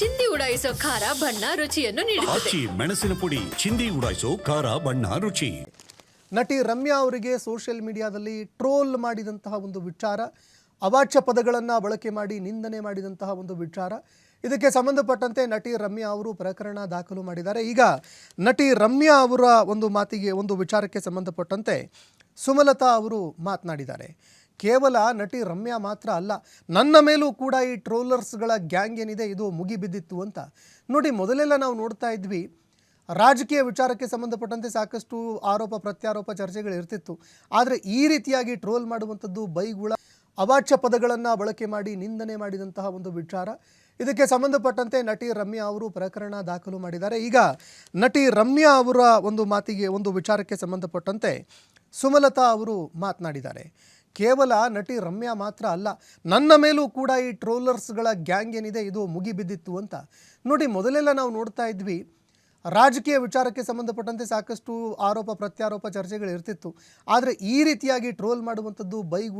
ಚಿಂದಿ ಉಡಾಯಿಸೋ ಖಾರ ಬಣ್ಣ ರುಚಿಯನ್ನು ನೀಡುತ್ತದೆ. ಆಚಿ ಮೆಣಸಿನ ಪುಡಿ ಚಿಂದಿ ಉಡಾಯಿಸೋ ಖಾರ ಬಣ್ಣ ರುಚಿ. ನಟಿ ರಮ್ಯಾ ಅವರಿಗೆ ಸೋಷಿಯಲ್ ಮೀಡಿಯಾದಲ್ಲಿ ಟ್ರೋಲ್ ಮಾಡಿದಂತಹ ಒಂದು ವಿಚಾರ ಅವಾಚ್ಯ ಪದಗಳನ್ನು ಬಳಕೆ ಮಾಡಿ ನಿಂದನೆ ಮಾಡಿದಂತಹ ಒಂದು ವಿಚಾರ. ಇದಕ್ಕೆ ಸಂಬಂಧಪಟ್ಟಂತೆ ನಟಿ ರಮ್ಯಾ ಅವರು ಪ್ರಕರಣ ದಾಖಲು ಮಾಡಿದ್ದಾರೆ. ಈಗ ನಟಿ ರಮ್ಯಾ ಅವರ ಒಂದು ಮಾತಿಗೆ ಒಂದು ವಿಚಾರಕ್ಕೆ ಸಂಬಂಧಪಟ್ಟಂತೆ ಸುಮಲತಾ ಅವರು ಮಾತನಾಡಿದ್ದಾರೆ. ಕೇವಲ ನಟಿ ರಮ್ಯಾ ಮಾತ್ರ ಅಲ್ಲ, ನನ್ನ ಮೇಲೂ ಕೂಡ ಈ ಟ್ರೋಲರ್ಸ್ಗಳ ಗ್ಯಾಂಗ್ ಏನಿದೆ, ಇದು ಮುಗಿಬಿದ್ದಿತ್ತು ಅಂತ. ನೋಡಿ, ಮೊದಲೆಲ್ಲ ನಾವು ನೋಡ್ತಾ ಇದ್ವಿ, ರಾಜಕೀಯ ವಿಚಾರಕ್ಕೆ ಸಂಬಂಧಪಟ್ಟಂತೆ ಸಾಕಷ್ಟು ಆರೋಪ, ಪ್ರತ್ಯಾರೋಪ, ಚರ್ಚೆಗಳು ಇರ್ತಿತ್ತು. ಆದರೆ ಈ ರೀತಿಯಾಗಿ ಟ್ರೋಲ್ ಮಾಡುವಂಥದ್ದು ಬೈಗುಳ, ಅವಾಚ್ಯ ಪದಗಳನ್ನು ಬಳಕೆ ಮಾಡಿ, ನಿಂದನೆ ಮಾಡಿದಂತಹ ಒಂದು ವಿಚಾರ. ಇದಕ್ಕೆ ಸಂಬಂಧಪಟ್ಟಂತೆ ನಟಿ ರಮ್ಯಾ ಅವರು ಪ್ರಕರಣ ದಾಖಲು ಮಾಡಿದ್ದಾರೆ. ಈಗ ನಟಿ ರಮ್ಯಾ ಅವರ ಒಂದು ಮಾತಿಗೆ, ಒಂದು ವಿಚಾರಕ್ಕೆ ಸಂಬಂಧಪಟ್ಟಂತೆ ಸುಮಲತಾ ಅವರು ಮಾತನಾಡಿದ್ದಾರೆ. ಕೇವಲ ನಟಿ ರಮ್ಯಾ ಮಾತ್ರ ಅಲ್ಲ, ನನ್ನ ಮೇಲೂ ಕೂಡ ಈ ಟ್ರೋಲರ್ಸ್ಗಳ ಗ್ಯಾಂಗ್ ಏನಿದೆ ಇದು ಮುಗಿಬಿದ್ದಿತ್ತು ಅಂತ. ನೋಡಿ, ಮೊದಲೆಲ್ಲ ನಾವು ನೋಡ್ತಾ ಇದ್ವಿ, ರಾಜಕೀಯ ವಿಚಾರಕ್ಕೆ ಸಂಬಂಧಪಟ್ಟಂತೆ ಸಾಕಷ್ಟು ಆರೋಪ, ಪ್ರತ್ಯಾರೋಪ, ಚರ್ಚೆಗಳು ಇರ್ತಿತ್ತು. ಆದರೆ ಈ ರೀತಿಯಾಗಿ ಟ್ರೋಲ್ ಮಾಡುವಂಥದ್ದು ಬೈಗುಳ